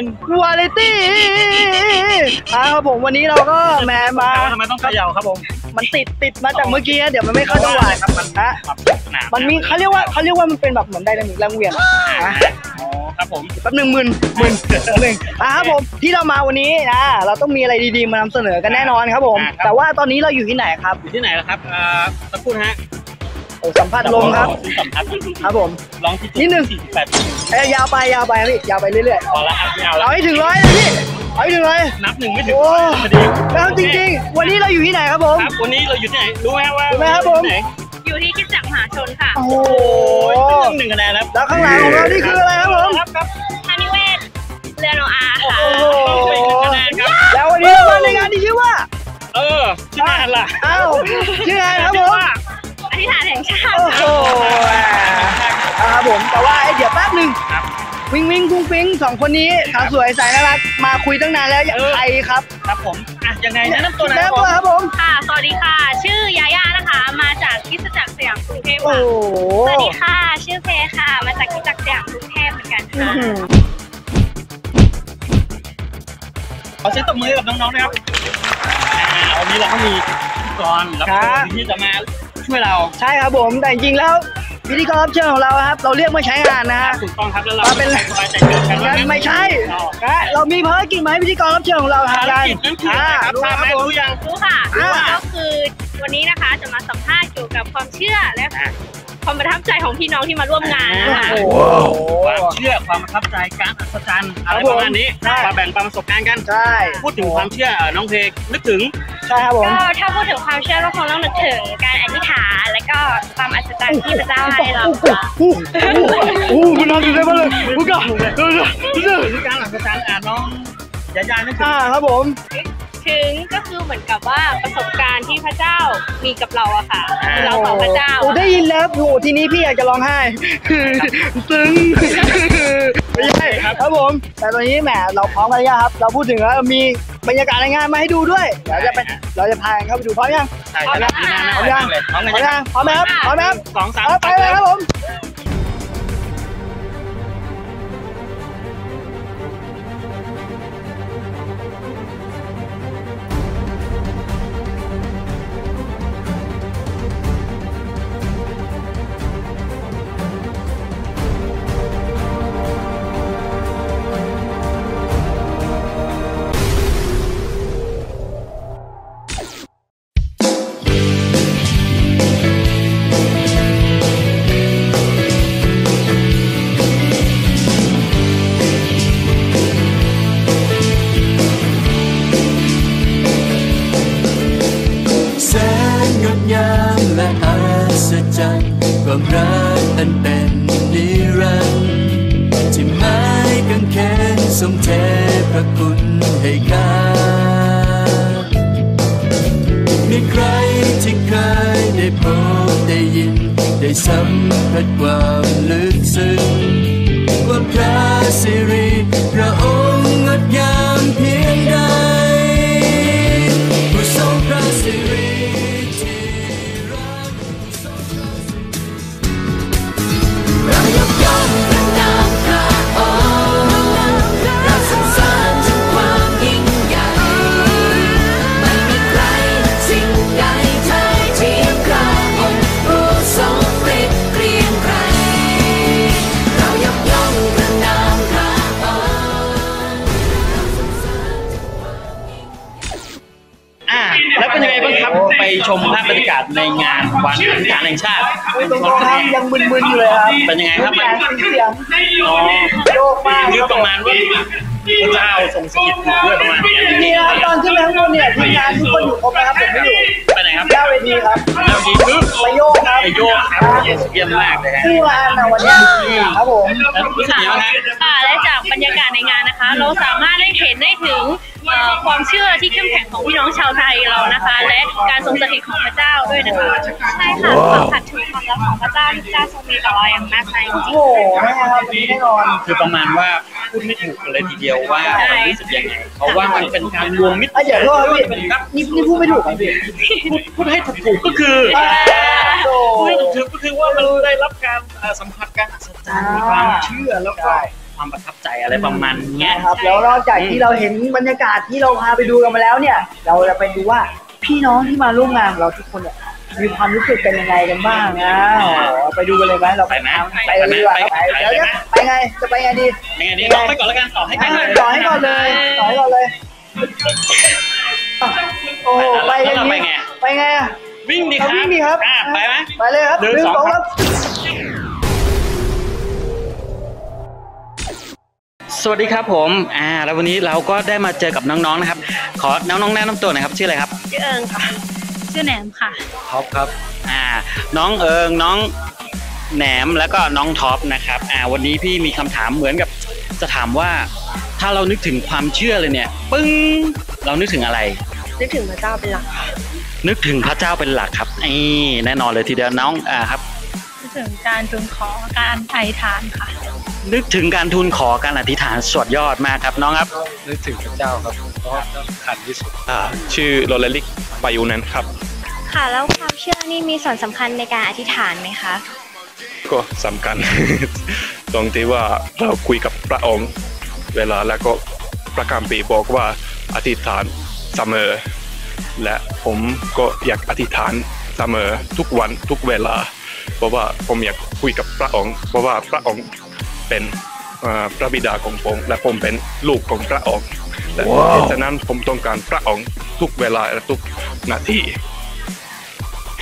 ายการเอเมนวาไรตี้อ่าครับผมวันนี้เราก็แหมมาแต่ว่าทำไมต้องเขย่าครับผม มันติดติดมาจากเมื่อกี้นะเดี๋ยวมันไม่เข้าจังหวะครับมันฮะปรับสนามมันมีเขาเรียกว่าเขาเรียกว่ามันเป็นแบบเหมือนไดนามิกแรงเหวี่ยงนะอ๋อครับผมแป๊บหนึ่งหมื่นหมื่นหนึ่งอ่าครับผมที่เรามาวันนี้นะเราต้องมีอะไรดีๆมานำเสนอกันแน่นอนครับผม แต่ว่าตอนนี้เราอยู่ที่ไหนครับอยู่ที่ไหนล่ะครับอ่าสักครู่นะฮะโอ้สัมภาษณ์ลมครับสัมผัสครับผมลองที่จุดนิดนึงสี่สิบแปด เอ้ยยาวไปยาวไปครับพี่ยาวไปเรื่อยพอแล้วครับไม่เอาๆ แล้วเอาให้ถึงร้อยเลยพี่เอาให้ถึงร้อยนับหนึ่งไม่ถึงโอ้พอดีแล้วจริงๆ วันนี้เราอยู่ที่ไหนครับผม ครับวันนี้เราอยู่ที่ไหนรู้ไหมว่ารู้ไหมครับผม ที่ไหนอยู่ที่คิดจักรมหาชนค่ะโอ้โห โอ้ยตั้งหนึ่งคะแนนแล้วแล้วข้างหลังของเรานี่คืออะไรครับผม ครับครับธนิเวศเรือโนอาค่ะ โอ้โหเป็นคะแนนครับแล้ววันนี้เรามาในงานที่ชื่อว่าเออชื่องานล่ะอ้าวชื่องานครับผม อธิษฐานแห่งชาติโอ้โห อ่าครับผมแต่ว่าไอ้เดี๋ยวแป๊บหนึ่งครับ วิงวิงกุ้งฟิงสองคนนี้สาวสวยสายน่ารักมาคุยตั้งนานแล้วอยากเออ ใครครับครับผมอะยังไงแนะนำตัวหน่อยแนะครับผมครับผมค่ะ สวัสดีค่ะ ชื่อยาย่านะคะ มาจากคริสตจักรสยามกรุงเทพโอ้ค่ะ โหสวัสดีค่ะ ชื่อเพค่ะ มาจากคริสตจักรสยามกรุงเทพเหมือนกันอื้อค่ะ หือขอเสียงตบมือให้กับน้องๆนะครับอ่าวันนี้เราก็มีพิธีกรรับเชิญที่จะมาช่วยเรา ใช่ครับผมแต่จริงๆแล้ว พิธีกรรับเชิญของเราครับ เราเรียกมาใช้งานนะฮะ ถูกต้องครับแล้วเรามาเป็น สบายใจเกินกันงั้นไม่ใช่อ๋อนะเรามีภารกิจมาให้พิธีกรรับเชิญของเราภารทำกันกิจนั่นคืออ่าอะไรครับทราบไหมผมรู้ยัง รู้ค่ะอ่า ก็คือวันนี้นะคะจะมาสัมภาษณ์เกี่ยวกับความเชื่อและ ความประทับใจของพี่น้องที่มาร่วมงานนะคะโอ้โหความเชื่อความประทับใจการอัศจรรย์อะไรครับผมประมาณนี้ใช่ มาแบ่งปันประสบการณ์กัน ใช่พูดถึงความเชื่อเอ่อน้องเพลงนึกถึง ใช่ครับผม ก็ถ้าพูดถึงความเชื่อก็คงต้องนึกถึงการอธิษฐานและก็ความอัศจรรย์ที่พระเจ้าให้เราค่ะอู้อู้มันน่าตื่นเต้นมากเลยอู้ก็เออเออถึงการอัศจรรย์อะน้อง ยายานึกถึงอ่าครับผม ถึงก็คือเหมือนกับว่าประสบการณ์ที่พระเจ้ามีกับเราอะค่ะคือเราต่อพระเจ้าโอ้ได้ยินแล้วโอ้ทีนี้พี่อยากจะร้องไห้ซึ้งไม่ใช่ครับผม แต่ตอนนี้แหมเราพร้อมกันแล้วครับ เราพูดถึงแล้วมีบรรยากาศในงานมาให้ดูด้วยเดี๋ยวจะไปเราจะพากันเข้าไปดูพร้อมยังใช่ครับดีมากนะพร้อมยังเลยพร้อมพร้อมกันยังพร้อมไหมครับพร้อมไหมครับสองสามเอาไปเลยครับผม ยังไงบ้างครับไปชมภาพบรรยากาศในงานวันอธิษฐานแห่งชาติตรงๆครับยังมึนๆอยู่เลยครับเป็นยังไงครับแสมันงสีเสียงอ๋อโยกมากคือประมาณว่าพระเจ้าทรงสถิตอยู่ด้วยประมาณนี้จริงๆนะครับตอนขึ้นไปข้างบนเนี่ยทีมงานทุกคนอยู่ครบนะครับผมไม่อยู่ไปไหนครับเจ้าเวทีครับเราดีคือไปโยกครับไปโยกครับเยี่ยมมากเลยฮะชื่อร้านนะวันนี้ครับผมแล้วรู้สึกยังไงบ้างฮะค่ะและจากบรรยากาศในงานนะคะ เราสามารถได้เห็นได้ถึงเอ่อความเชื่อที่เข้มแข็งของพี่น้องชาวไทยเรานะคะ และการทรงสถิตของพระเจ้าด้วยนะคะใช่ค่ะสัมผัสถึงความรักของพระเจ้าที่พระเจ้าทรงมีต่อเราอย่างมากมายจริงโอ้โหแม่ครับวันนี้แน่นอนคือประมาณว่าพูดไม่ถูกกันเลยทีเดียวว่ามันรู้สึกยังไงเพราะว่ามันเป็นการรวมมิตรอะอย่าโทษครับพี่ครับนี่นี่พูดไม่ถูกครับพี่พูดพูดให้ถูกก็คืออ่าโอ้พูดให้ถูกก็คือว่ามันได้รับการเอ่อสัมผัสการอัศจรรย์มีความเชื่อแล้วก็ คความประทับใจอะไรประมาณเนี้ยนะครับ แล้วนอกจากที่เราเห็นบรรยากาศที่เราพาไปดูกันมาแล้วเนี่ย เราจะไปดูว่าพี่น้องที่มาร่วมงานของเราทุกคนเนี่ยมีความรู้สึกกันยังไงกันบ้างนะโอ้โหไปดูกันเลยไหมเราไปไหมไปกันเลยดีกว่าครับไปไปไหมเดี๋ยวจะไปไงจะไปไงดียังไงดีต่อให้ก่อนแล้วกันต่อให้ให้กันต่อให้ก่อนเลยต่อให้ก่อนเลยโอ้โหไปกันแล้วเราไปนี้ไงไปไงอะวิ่งดีคเรารับวิ่งดีครับอะไปไหมไปเลยครับหนึ่งหนึ่งสองสองคครัรับ สวัสดีครับผมอ่าแล้ววันนี้เราก็ได้มาเจอกับน้องๆนะครับ ขอน้องๆแนะนำตัวหน่อยครับชื่ออะไรครับชื่อเอิงค่ะ ชื่อแหนมค่ะ ท็อปครับอ่าน้องเอิงน้องแหนมแล้วก็น้องท็อปนะครับอ่าวันนี้พี่มีคำถามเหมือนกับจะถามว่าถ้าเรานึกถึงความเชื่อเลยเนี่ยปึ้งเรานึกถึงอะไร นึกถึงพระเจ้าเป็นหลักค่ะนึกถึงพระเจ้าเป็นหลักครับนี่แน่นอนเลยทีเดียวน้องอ่าครับนึก ถึงการทูลขอการไถ่ทานค่ะ นึกถึงการทูลขอการอธิษฐานสวดยอดมากครับน้องครับ นึกถึงพระเจ้าครับเพราะว่าสำคัญที่สุดอ่าชื่อโรเลลิกปายูนันครับ ค่ะแล้วความเชื่อนี่มีส่วนสำคัญในการอธิษฐานไหมคะก็สำคัญ ตรงที่ว่าเราคุยกับพระองค์ เวลาแล้วก็พระคัมภีร์บอกว่าอธิษฐานเสมอ และผมก็อยากอธิษฐานเสมอทุกวันทุกเวลา เพราะว่าผมอยากคุยกับพระองค์ เพราะว่าพระองค์เป็นอ่าพระบิดาของผมและผมเป็นลูกของพระองค์และฉะนั้นผมต้องการพระองค์ทุกเวลาและทุกนาที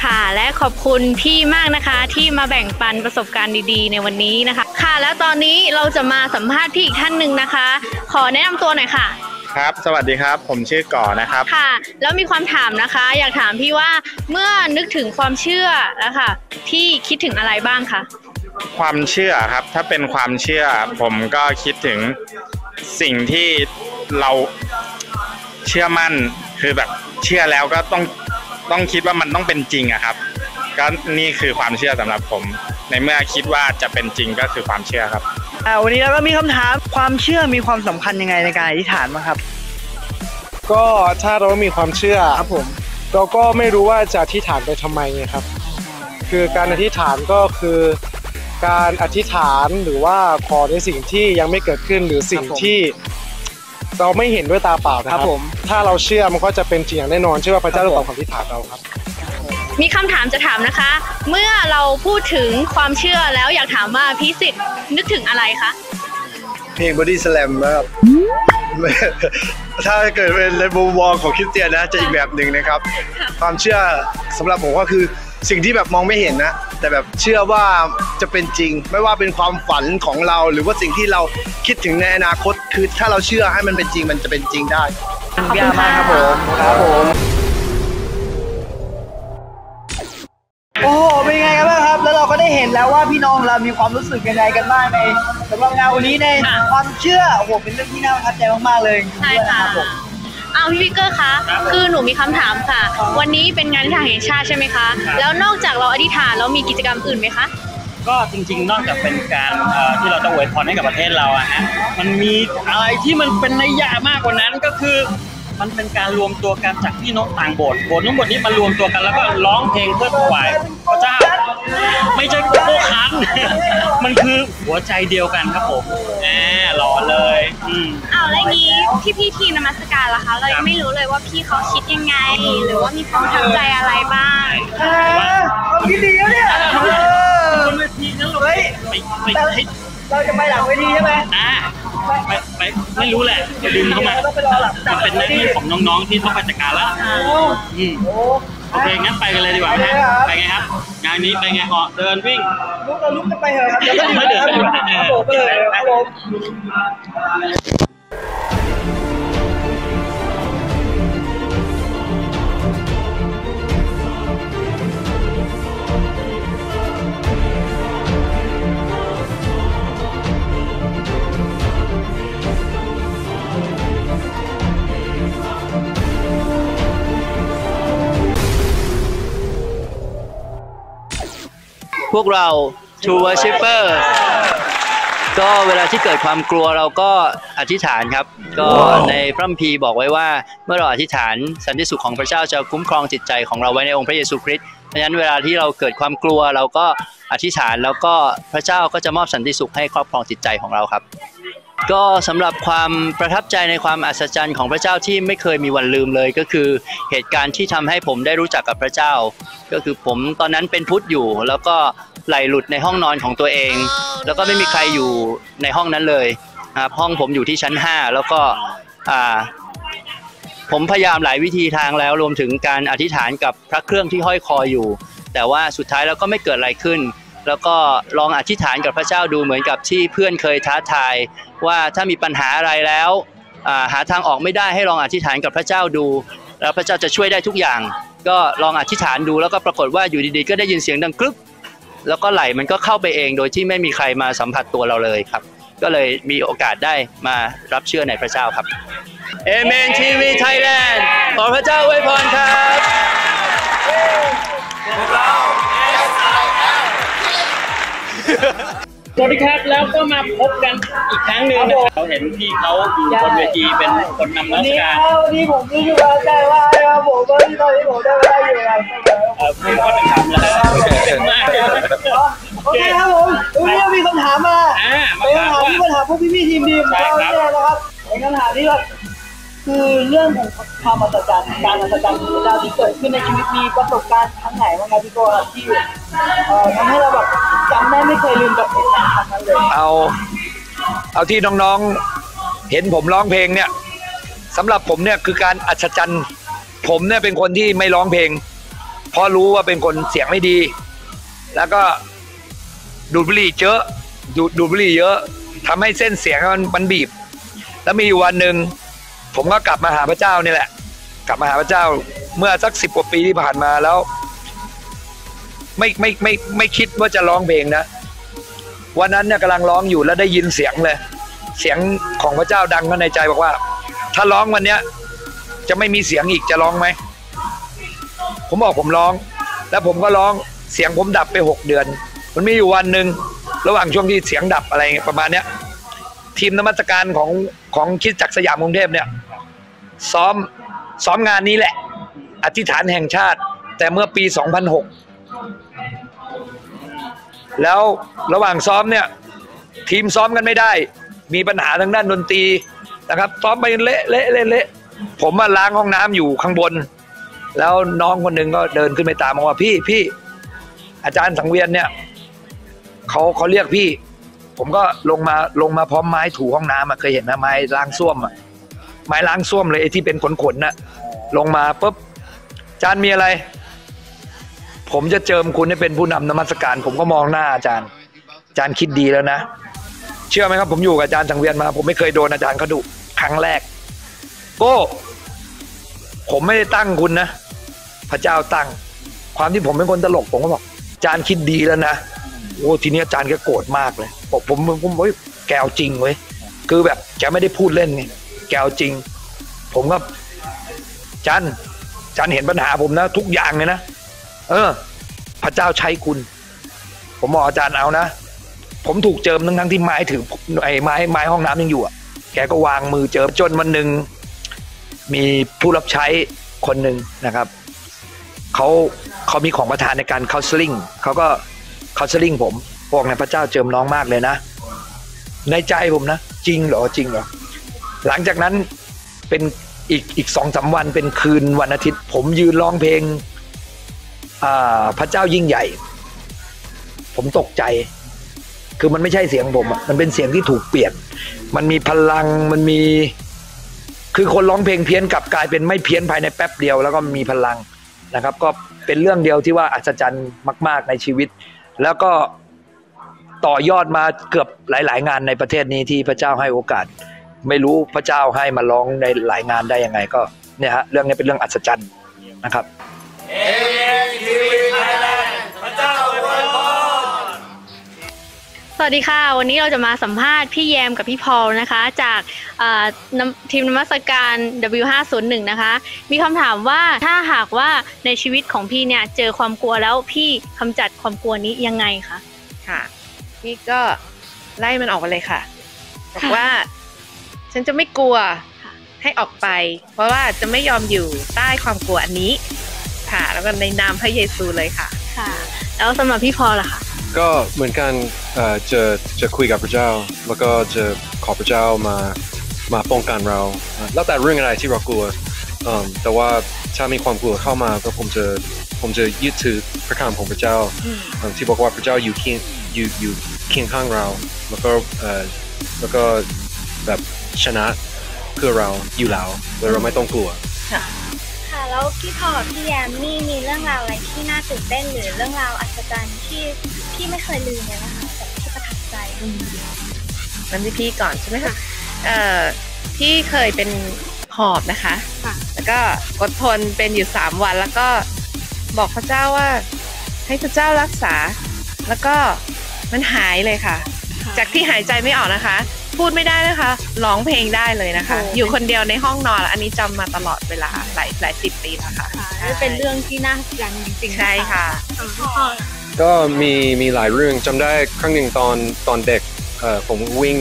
ค่ะและขอบคุณพี่มากนะคะ ที่มาแบ่งปันประสบการณ์ดีๆ ในวันนี้นะคะ ค่ะแล้วตอนนี้เราจะมาสัมภาษณ์พี่อีกท่านหนึ่งนะคะ ขอแนะนำตัวหน่อยค่ะ ครับ สวัสดีครับ ผมชื่อก่อนะครับ ค่ะ แล้วมีความถามนะคะ อยากถามพี่ว่าเมื่อนึกถึงความเชื่อแล้วค่ะพี่คิดถึงอะไรบ้างคะความเชื่อครับ ถ้าเป็นความเชื่อ ผมก็คิดถึงสิ่งที่เราเชื่อมั่นคือแบบเชื่อแล้วก็ต้องต้องคิดว่ามันต้องเป็นจริงอะครับ ก็นี่คือความเชื่อสำหรับผม ในเมื่อคิดว่าจะเป็นจริงก็คือความเชื่อครับ อ่าวันนี้เราก็มีคำถามความเชื่อมีความสำคัญยังไงในการอธิษฐานบ้างครับ ก็ถ้าเรามีความเชื่อ ครับผม เราก็ไม่รู้ว่าจะอธิษฐานไปทำไมไงครับ คือการอธิษฐานก็คือการอธิษฐานหรือว่าขอในสิ่งที่ยังไม่เกิดขึ้นหรือสิ่งครับผมที่ เราไม่เห็นด้วยตาเปล่านะคครัรับบผมถ้าเราเชื่อมันก็จะเป็นจริงอย่างแน่นอนเชื่อว่าพระเจ้าครับจะผม ตอบคำอธิษฐานเราครับ มีคำถามจะถามนะคะ เมื่อเราพูดถึงความเชื่อแล้วอยากถามว่าพิสิทธิ์นึกถึงอะไรคะเพลง Body Slam นะครับ ถ้าเกิดเป็นในมุมมองของคริสเตียนนะจะอีกแบบหนึ่งนะครับ ความเชื่อสำหรับผมก็คือสิ่งที่แบบมองไม่เห็นนะ แต่แบบเชื่อว่าจะเป็นจริง ไม่ว่าเป็นความฝันของเรา หรือว่าสิ่งที่เราคิดถึงในอนาคต คือถ้าเราเชื่อให้มันเป็นจริงมันจะเป็นจริงได้ขอบคุณมากครับผมครับผม นแล้วว่าพี่น้องเรามีความรู้สึกยังไงกันบ้างในสำหรับงานวันนี้ในค่ะ ความเชื่อโอ้โหเป็นเรื่องที่น่าประทับใจมากๆเลยจริงๆใช่ด้วยค่ะนะครับผม เอาพี่วิกเกอร์คะ คือหนูมีคำถามค่ะ วันนี้เป็นงานที่ทางแห่งชาติใช่ไหมคะ แล้วนอกจากเราอธิษฐานแล้วมีกิจกรรมอื่นไหมคะ ก็จริงๆ นอกจากเป็นการเอ่อที่เราจะอวยพรให้กับประเทศเราอะฮะ มันมีอะไรที่มันเป็นนัยยะมากกว่านั้นก็คือ มันเป็นการรวมตัวกันจากพี่น้องต่างโบสถ์โบสถ์ทั้งหมดนี้มารวมตัวกันแล้วก็ร้องเพลงเพื่อถวาย มันคือหัวใจเดียวกันครับผมแหมหล่อเลยอืม อ้าวแล้วอย่างนี้พี่พี่ทีมนมัสการล่ะคะ เรายังไม่รู้เลยว่าพี่เขาคิดยังไง หรือว่ามีความประทับใจอะไรบ้างอ่าความคิดดีแล้วเนี่ยเออ บนเวทีนั้นเราเฮ้ย ไปไปให้เราจะไปหลังเวทีใช่ไหม อ่าไปไปไม่รู้แหละไปดึงเข้ามาต้องไปรอหลังมันเป็นหน้าที่ของน้องๆที่ต้องไปจัดการแล้วโอ้อืม โห โอเคงั้นไปกันเลยดีกว่าไหมฮะไปไงครับ งานนี้ไปไงเหาะเดินวิ่ง ลุกเราลุกกันไปเถอะครับเดี๋ยวก็ดีนะครับครับผมไปเลยครับผม วกเรา True Worshipper ก็เวลาที่เกิดความกลัวเราก็อธิษฐานครับ ก็ในพระคัมภีร์บอกไว้ว่า เมื่อเราอธิษฐานสันติสุขของพระเจ้าจะคุ้มครองจิตใจของเราไว้ในองค์พระเยซูคริสต์เพราะฉะนั้นเวลาที่เราเกิดความกลัวเราก็อธิษฐานแล้วก็พระเจ้าก็จะมอบสันติสุขให้ครอบครองจิตใจของเราครับ ก็สำหรับความประทับใจในความอัศจรรย์ของพระเจ้าที่ไม่เคยมีวันลืมเลยก็คือเหตุการณ์ที่ทำให้ผมได้รู้จักกับพระเจ้า ก็คือผมตอนนั้นเป็นพุทธอยู่แล้วก็ ไหลหลุดในห้องนอนของตัวเอง แล้วก็ไม่มีใครอยู่ในห้องนั้นเลยนะครับห้องผมอยู่ที่ชั้น 5 แล้วก็อ่าผมพยายามหลายวิธีทางแล้วรวมถึงการอธิษฐานกับพระเครื่องที่ห้อยคออยู่ แต่ว่าสุดท้ายแล้วก็ไม่เกิดอะไรขึ้น แล้วก็ลองอธิษฐานกับพระเจ้าดูเหมือนกับที่เพื่อนเคยท้าทาย ว่าถ้ามีปัญหาอะไรแล้วอ่าหาทางออกไม่ได้ให้ลองอธิษฐานกับพระเจ้าดู แล้วพระเจ้าจะช่วยได้ทุกอย่าง ก็ลองอธิษฐานดูแล้วก็ปรากฏว่าอยู่ดีๆ ก็ได้ยินเสียงดังกรึ๊บ แล้วก็ไหลมันก็เข้าไปเองโดยที่ไม่มีใครมาสัมผัสตัวเราเลยครับ ก็เลยมีโอกาสได้มารับเชื่อในพระเจ้าครับเอเมนทีวีไทยแลนด์ขอพระเจ้าอวยพรครับ สวัสดีครับแล้วก็มาพบกันอีกครั้งหนึ่งนะครับเราเห็นพี่เขาอยู่บนเวทีเป็นคนนำวันันกนี้การวันนี้ผมมีอยู่กับใจว่าครับผมก็ที่ตอนนี้ผมได้ได้อยู่กับเอ่อคุณก็เป็นคำแล้วเก่งมากเลยโอเคครับผมวันนี้มีคำถามมาอ่ามาเป็นถามคำถามว่าที่มาถามพวกพี่ๆทีมดีมของเราเนี่ยนะครับเป็นคำถามที่แบบ คือเรื่องของความอัศจรรย์การอัศจรรย์ของพระเจ้าที่เกิดขึ้นในชีวิตมีประสบการณ์ครั้งไหนบ้างครับพี่โก้ครับที่เอ่อทำให้เราแบบจำได้ไม่เคยลืมกับเหตุการณ์ครั้งนั้นเลยเอา เอาที่น้องๆ เห็นผมร้องเพลงเนี่ยสำหรับผมเนี่ยคือการอัศจรรย์ ผมเนี่ยเป็นคนที่ไม่ร้องเพลง เพราะรู้ว่าเป็นคนเสียงไม่ดี แล้วก็ดูดบุหรี่เยอะดูดดูดบุหรี่เยอะทำให้เส้นเสียงมันมันบีบ แล้วมีอยู่วันหนึ่ง ผมก็กลับมาหาพระเจ้านี่แหละ กลับมาหาพระเจ้าเมื่อสักสิบกว่าปีที่ผ่านมาแล้ว ไม่ไม่ไม่ไม่คิดว่าจะร้องเพลงนะวันนั้นเนี่ยกำลังร้องอยู่แล้วได้ยินเสียงเลย เสียงของพระเจ้าดังขึ้นในใจบอกว่า ถ้าร้องวันเนี้ย จะไม่มีเสียงอีกจะร้องไหมผมบอกผมร้อง แล้วผมก็ร้องเสียงผมดับไปหกเดือน มันมีอยู่วันหนึ่งระหว่างช่วงที่เสียงดับอะไรประมาณเนี้ยทีมนมัสการของของคิดจักสยามกรุงเทพเนี่ย ซ้อมซ้อมงานนี้แหละ อธิษฐานแห่งชาติ แต่เมื่อปี 2006 แล้วระหว่างซ้อมเนี่ย ทีมซ้อมกันไม่ได้ มีปัญหาทางด้านดนตรีนะครับซ้อมไปเละเละเละเละผมมาล้างห้องน้ำอยู่ข้างบน แล้วน้องคนหนึ่งก็เดินขึ้นไปตามมาว่าพี่พี่อาจารย์สังเวียนเนี่ยเขาเขาเรียกพี่ ผมก็ลงมาลงมาพร้อมไม้ถูห้องน้ำอะเคยเห็นนะไม้ล้างส้วมอะ ไม้ล้างส้วมเลยไอ้ที่เป็นขนขนๆน่ะลงมาปุ๊บอาจารย์มีอะไร ผมจะเจิมคุณให้เป็นผู้นำนมัสการ ผมก็มองหน้าอาจารย์ อาจารย์คิดดีแล้วนะ เชื่อไหมครับ ผมอยู่กับอาจารย์สังเวียนมา ผมไม่เคยโดนอาจารย์เขาดุครั้งแรกโก้ผมไม่ได้ตั้งคุณนะ พระเจ้าตั้ง ความที่ผมเป็นคนตลกผมก็บอกอาจารย์คิดดีแล้วนะโอ้ทีนี้อาจารย์แกโกรธมากเลยบอกผมผมผมแกเอาจริงเว้ยคือแบบแกไม่ได้พูดเล่นไง แกเอาจริง ผมก็จารย์อาจารย์เห็นปัญหาผมนะ ทุกอย่างเลยนะเออ พระเจ้าใช้คุณ ผมบอกอาจารย์เอานะผมถูกเจิมทั้งทั้งที่ไม้ถือไอ้ไม้ไม้ห้องน้ำยังอยู่อะแกก็วางมือเจิมจนวันหนึ่งมีผู้รับใช้คนหนึ่งนะครับเขาเขามีของประทานในการค o า s e ลิงเขาก็ค o า s e ลิงผมบอกในพระเจ้าเจิมน้องมากเลยนะในใจผมนะ จริงเหรอจริงเหรอ หลังจากนั้นเป็นอีกอีกสองสามวันเป็นคืนวันอาทิตย์ ผมยืนร้องเพลงพระเจ้ายิ่งใหญ่ ผมตกใจ คือมันไม่ใช่เสียงผมมันเป็นเสียงที่ถูกเปลี่ยน มันมีพลังมันมี คือคนร้องเพลงเพี้ยนกลับกลายเป็นไม่เพี้ยนภายในแป๊บเดียว แล้วก็มีพลังนะครับ ก็เป็นเรื่องเดียวที่ว่าอัศจรรย์มาก ๆในชีวิต แล้วก็ต่อยอดมาเกือบหลาย ๆ งานในประเทศนี้ที่พระเจ้าให้โอกาส ไม่รู้พระเจ้าให้มาร้องในหลายงานได้ยังไงก็เนี่ยฮะเรื่องนี้เป็นเรื่องอัศจรรย์นะครับสวัสดีค่ะ วันนี้เราจะมาสัมภาษณ์พี่แยมกับพี่พอลนะคะ จากเอ่อนำทีมนมัสการ W501 นะคะ มีคำถามว่าถ้าหากว่าในชีวิตของพี่เนี่ยเจอความกลัวแล้วพี่กำจัดความกลัวนี้ยังไงคะค่ะ พี่ก็ไล่มันออกไปเลยค่ะบอกว่า ฉันจะไม่กลัวให้ออกไป เพราะว่าจะไม่ยอมอยู่ใต้ความกลัวอันนี้ ค่ะ แล้วก็ในนามพระเยซูเลยค่ะ ค่ะ แล้วสำหรับพี่พอล่ะคะก็เหมือนกันเอ่อจะจะคุยกับพระเจ้า แล้วก็จะขอพระเจ้ามามาป้องกันเราอะแล้วแต่เรื่องอะไรที่เรากลัวอืมแต่ว่าถ้ามีความกลัวเข้ามาก็ผมจะผมจะยึดถือพระคำของพระเจ้าอืมที่บอกว่าพระเจ้าอยู่เคียงอยู่อยู่เคียงข้างเรา แล้วก็เอ่อแล้วก็แบบ ชนะเพื่อเราอยู่แล้วเลยเราไม่ต้องกลัวค่ะ แล้วพี่พอกับพี่แยมนี่มีเรื่องราวอะไรที่น่าตื่นเต้นหรือเรื่องราวอัศจรรย์ที่พี่ไม่เคยลืมเลยนะคะแบบที่ประทับใจมันที่พี่ก่อนใช่ไหมคะเอ่อพี่เคยเป็นหอบนะคะแล้วก็อดทนเป็นอยู่สามวัน แล้วก็บอกพระเจ้าว่า ให้พระเจ้ารักษา แล้วก็มันหายเลยค่ะ จากที่หายใจไม่ออกนะคะ พูดไม่ได้นะคะร้องเพลงได้เลยนะคะโอ้อยู่คนเดียวในห้องนอนแล้วอันนี้จำมาตลอดเวลาหลายหลายสิบปีแล้วค่ะนี่เป็นเรื่องที่น่าสนใจจริงๆใช่ค่ะพี่พอก็มีมีหลายเรื่องจำได้ครั้งหนึ่งตอนตอนเด็กเอ่อผมวิ่ง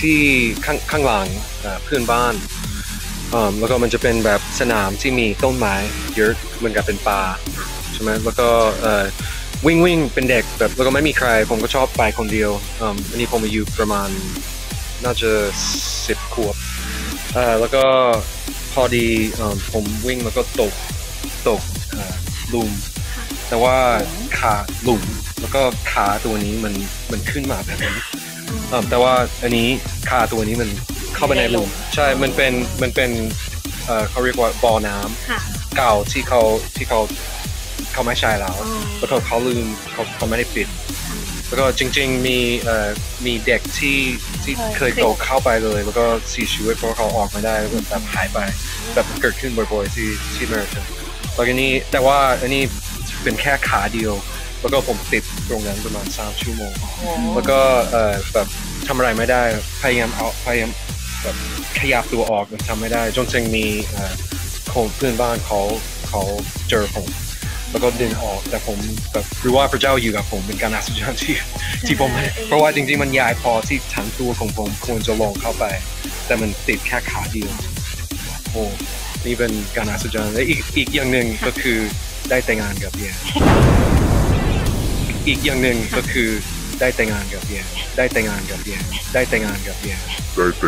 ที่ข้างข้างหลังเอ่อเพื่อนบ้านอืมแล้วก็มันจะเป็นแบบสนามที่มีต้นไม้เยอะเหมือนกับเป็นป่าใช่ไหมแล้วก็เอ่อวิ่งวิ่งเป็นเด็กแบบแล้วก็ไม่มีใครผมก็ชอบไปคนเดียวอืมอันนี้ผมอายุประมาณ น่าจะสิบขวบเอ่อแล้วก็พอดีอืมผมวิ่งแล้วก็ตกตกเอ่อหลุม แต่ว่าขาหลุมแล้วก็ขาตัวนี้มันมันขึ้นมาแบบนี้เอ่อแต่ว่าอันนี้ขาตัวนี้มันเข้าไปในหลุมใช่มันเป็นมันเป็นเอ่อเขาเรียกว่าบ่อน้ำค่ะเก่าที่เขาที่เขาเขาไม่ใช้แล้วแล้วก็เขาลืมเขาเขาไม่ได้ปิด แล้วก็จริง ๆ มีเอ่อมีเด็กที่ ที่เคยตกเข้าไปเลย แล้วก็เสียชีวิตเพราะเขาออกไม่ได้แล้วก็แบบหายไป แบบเกิดขึ้นบ่อยๆที่ที่อเมริกาแล้วก็นี้แต่ว่าอันนี้เป็นแค่ขาเดียว แล้วก็ผมติดตรงนั้นประมาณสามชั่วโมง แล้วก็เอ่อแบบทำอะไรไม่ได้ พยายามเอาพยายามแบบขยับตัวออกมันทำไม่ได้ จนจึงมีเอ่อคนเพื่อนบ้านเขาเขาเจอผม แล้วก็ดึงออกแต่ผมแบบรู้ว่าพระเจ้าอยู่กับผมเป็นการอัศจรรย์ที่ที่ผมเพราะว่าจริงๆมันใหญ่พอที่ทั้งตัวของผมควรจะลงเข้าไป แต่มันติดแค่ขาเดียวโอ้นี่เป็นการอัศจรรย์และอีกอีกอย่างหนึ่งก็คือได้แต่งงานกับเบียร์อีกอย่างหนึ่งก็คือได้แต่งงานกับเบียร์ได้แต่งงานกับเบียร์ได้แต่งงานกับเบียร์ได้แต่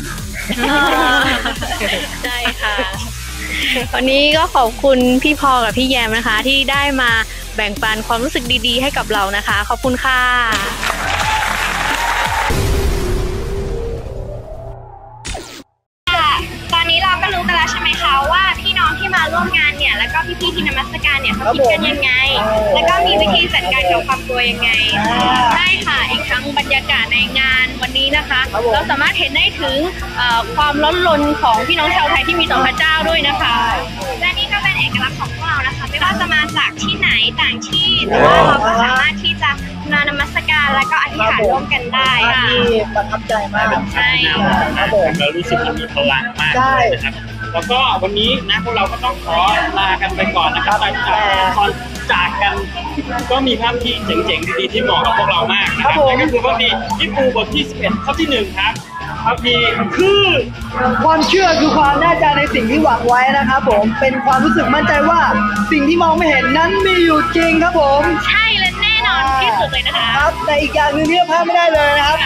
งงานกับเบียร์ใช่ค่ะ วันนี้ก็ขอบคุณพี่พอกับพี่แยมนะคะ ที่ได้มาแบ่งปันความรู้สึกดีๆ ให้กับเรานะคะ ขอบคุณค่ะ เนี่ยแล้วก็พี่ๆที่นมัสการเนี่ยเขาคิดกันยังไง แล้วก็มีวิธีจัดการกับความกลัวยังไงใช่ค่ะอีกทั้งบรรยากาศในงานวันนี้นะคะ เราสามารถเห็นได้ถึงเอ่อความล้นลนของพี่น้องชาวไทยที่มีต่อพระเจ้าด้วยนะคะ และนี่ก็เป็นเอกลักษณ์ของพวกเรานะคะ ไม่ว่าจะมาจากที่ไหนต่างที่แต่ว่าเราก็สามารถที่จะมานมัสการแล้วก็อธิษฐานร่วมกันได้ค่ะที่ประทับใจมากใช่ครับผมเรารู้สึกมันมีพลังมากใช่เลยนะครับ แล้วก็วันนี้นะพวกเราก็ต้องขอลากันไปก่อนนะครับหลังจากตอนจากกันก็มีภาพที่เจ๋งๆดีๆที่เหมาะกับพวกเรามากนะครับนั่นก็คือภาพพีที่ปูบทที่ 11 ข้อที่หนึ่งครับภาพพีคือความเชื่อคือความแน่ใจในสิ่งที่หวังไว้นะครับผมเป็นความรู้สึกมั่นใจว่าสิ่งที่มองไม่เห็นนั้นมีอยู่จริงครับผม ใช่และแน่นอนที่สุดเลยนะคะครับแต่อีกอย่างหนึ่งที่พลาดไม่ได้เลยนะครับ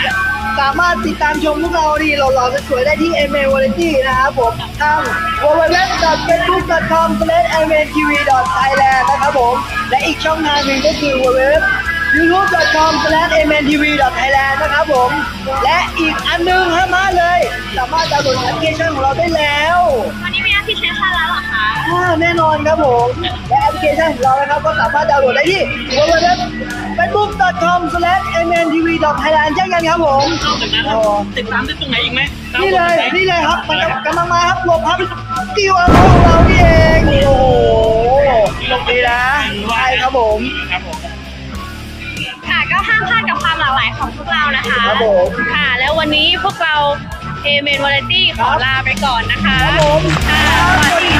สามารถติดตามชมพวกเราดีหล่อๆสวยๆได้ที่ m a v a r i e t y นะครับผมทาง www.facebook.com/mntv.thailand นะครับผม และอีกช่องทางหนึ่งก็คือ www youtube.com/mntv.thailand นะครับผม และอีกอันหนึงห้ามพลาดเลย สามารถดาวน์โหลดแอปพลิเคชันของเราได้แล้ววันนี้มีแอปพลิเคชันแล้วเหรอคะอ่าแน่นอนครับผม และแอปพลิเคชันของเรานะครับก็สามารถดาวน์โหลดได้ที่ www.facebook.com/mntv.thailand เช่นกันครับผมนอกจากนั้นเราติดตามได้ตรงไหนอีกไหมนี่เลยนี่เลยครับมันกำลังมาครับรวมพับกิวอาร์ของเรานี่เองโอ้โหดีนะใช่ครับผมครับผมค่ะก็ห้ามพลาดกับความหลากหลายของพวกเรานะคะครับผมค่ะ แล้ววันนี้พวกเราเอเมนวาไรตี้ขอลาไปก่อนนะคะครับผมค่ะสวัสดี